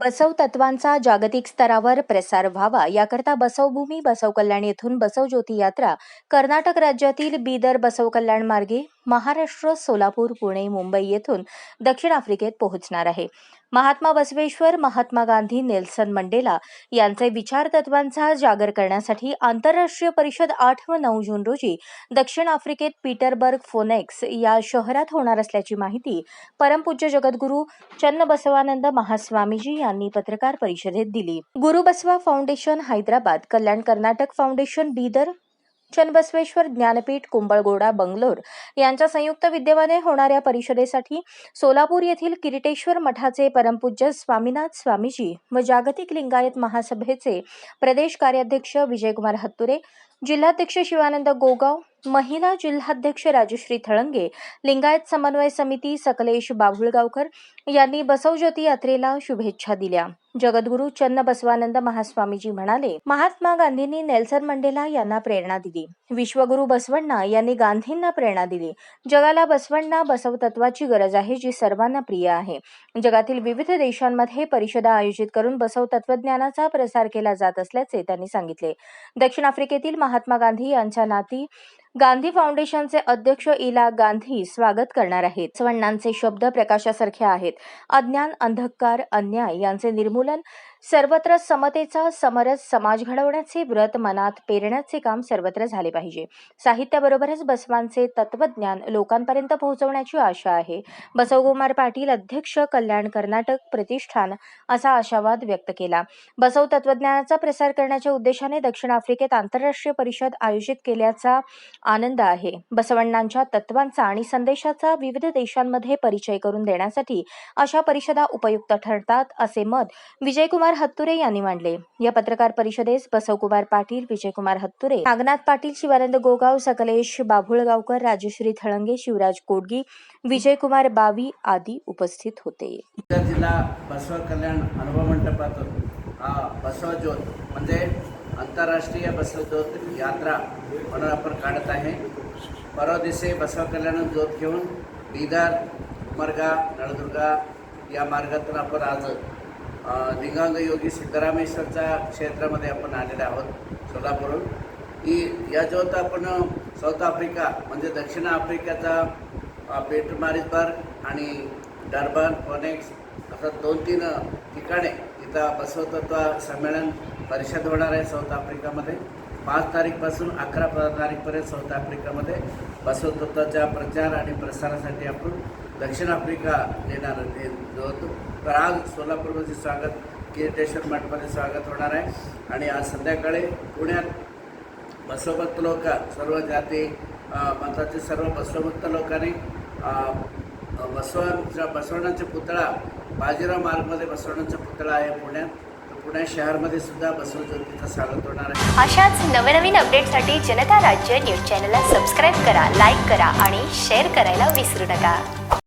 बसव तत्वांचा जागतिक स्तरावर प्रसार व्हावा. याकरता बसवभूमी बसव कल्याण येथून बसव ज्योती यात्रा. कर्नाटक राज्यातील बीदर बसव कल्याण मार्गे महाराष्ट्र सोलापूर पुणे मुंबई येथून दक्षिण आफ्रिकेत पोहोचणार आहे. महात्मा बसवेश्वर महात्मा गांधी नेल्सन मंडेला यांचे विचार तत्वांचा जागर करण्यासाठी आंतरराष्ट्रीय परिषद आठ व नऊ जून रोजी दक्षिण आफ्रिकेत पीटरबर्ग फोनेक्स या शहरात होणार असल्याची माहिती परमपूज्य जगद्गुरू चन्नबसवानंद महास्वामीजी यांनी पत्रकार परिषदेत दिली. गुरु बसवा फाउंडेशन हैदराबाद कल्याण कर्नाटक फाउंडेशन बीदर चनबसवेश्वर ज्ञानपीठ कुंभळगोडा बंगलोर यांच्या संयुक्त विद्यमाने होणाऱ्या परिषदेसाठी सोलापूर येथील किरीटेश्वर मठाचे परमपूज्य स्वामीनाथ स्वामीजी व जागतिक लिंगायत महासभेचे प्रदेश कार्याध्यक्ष विजयकुमार हत्तुरे जिल्हाध्यक्ष शिवानंद गोगाव महिला जिल्हाध्यक्ष राजश्री थळंगे लिंगायत समन्वय समिती सकलेश बाभुळगावकर यांनी बसवज्योती यात्रेला शुभेच्छा दिल्या. जगद्गुरू चन्न बसवानंद महास्वामीजी म्हणाले महात्मा गांधींनी नेल्सन मंडेला यांना प्रेरणा दिली. विश्वगुरु बसवण्णा यांनी गांधींना प्रेरणा दिली. जगाला बसवण्णा बसवतत्वाची गरज आहे जी सर्वांना प्रिय आहे. जगातील विविध देशांमध्ये परिषदा आयोजित करून बसव तत्वज्ञानाचा प्रसार केला जात असल्याचे त्यांनी सांगितले. दक्षिण आफ्रिकेतील महात्मा गांधी यांच्या नाती गांधी फाउंडेशनचे अध्यक्ष इला गांधी स्वागत करणार आहेत. स्वण्णांचे शब्द प्रकाशासारखे आहेत. अज्ञान अंधकार अन्याय यांचे निर्मूलन सर्वत्र समतेचा समरस समाज घडवण्याचे व्रत मनात पेरण्याचे काम सर्वत्र झाले पाहिजे. साहित्याबरोबरच बसवांचे तत्वज्ञान लोकांपर्यंत पोहोचवण्याची आशा आहे. बसवकुमार पाटील अध्यक्ष कल्याण कर्नाटक प्रतिष्ठान असा आशावाद व्यक्त केला. बसव तत्वज्ञानाचा प्रसार करण्याच्या उद्देशाने दक्षिण आफ्रिकेत आंतरराष्ट्रीय परिषद आयोजित केल्याचा आनंद आहे. बसवण्णांच्या तत्वांचा आणि संदेशाचा विविध देशांमध्ये परिचय करून देण्यासाठी अशा परिषदा उपयुक्त ठरतात असे मत विजयकुमार हत्तुरे यांनी मांडले. या पत्रकार परिषदेस बसवकुमार पाटील विजयकुमार हत्तुरे नागनाथ पाटील शिवानंद गोगाव सकलेश बाभुळगावकर राजश्री थळंगे शिवराज कोडगी विजयकुमार बावी आदी उपस्थित होते. जिल्हा बसव कल्याण अनुभव मंडपातून हा बसव ज्योत म्हणजे आंतरराष्ट्रीय बसव ज्योत यात्रा म्हणून आपण काढत आहे. परवा दिवशी बसव कल्याण ज्योत घेऊन बीदर उमरगा नळदुर्गा या मार्गातून आपण आज दिगांग योगी सिद्धरामेश्वरच्या क्षेत्रामध्ये आपण आलेले आहोत सोलापूरहून. की या आपण साऊथ आफ्रिका म्हणजे दक्षिण आफ्रिकेचा पेट मारिसबर्ग आणि डर्बन फोनेक्स असं दोन तीन ठिकाणे इथं बसवतत्व संमेलन परिषद होणार आहे साऊथ आफ्रिकामध्ये. पाच तारीखपासून अकरा तारीखपर्यंत साऊथ आफ्रिकामध्ये बसवतत्वाच्या प्रचार आणि प्रसारासाठी आपण दक्षिण आफ्रिका देणार हे होतो तर आज सोलापूरमध्ये स्वागत किरटेश्वर मठमध्ये स्वागत होणार आहे. आणि आज संध्याकाळी पुण्यात बसवभक्त लोक सर्व जाती मताचे सर्व बसवभक्त लोकांनी बसवांचा बसवण्याचा पुतळा बाजीराव मार्गमध्ये बसवण्याचा पुतळा आहे पुण्यात. तर पुणे शहरमध्ये सुद्धा बसव ज्योतीचं स्वागत होणार आहे. अशाच नवनवीन अपडेटसाठी जनता राज्य न्यूज चॅनलला सबस्क्राईब करा लाईक करा आणि शेअर करायला विसरू नका.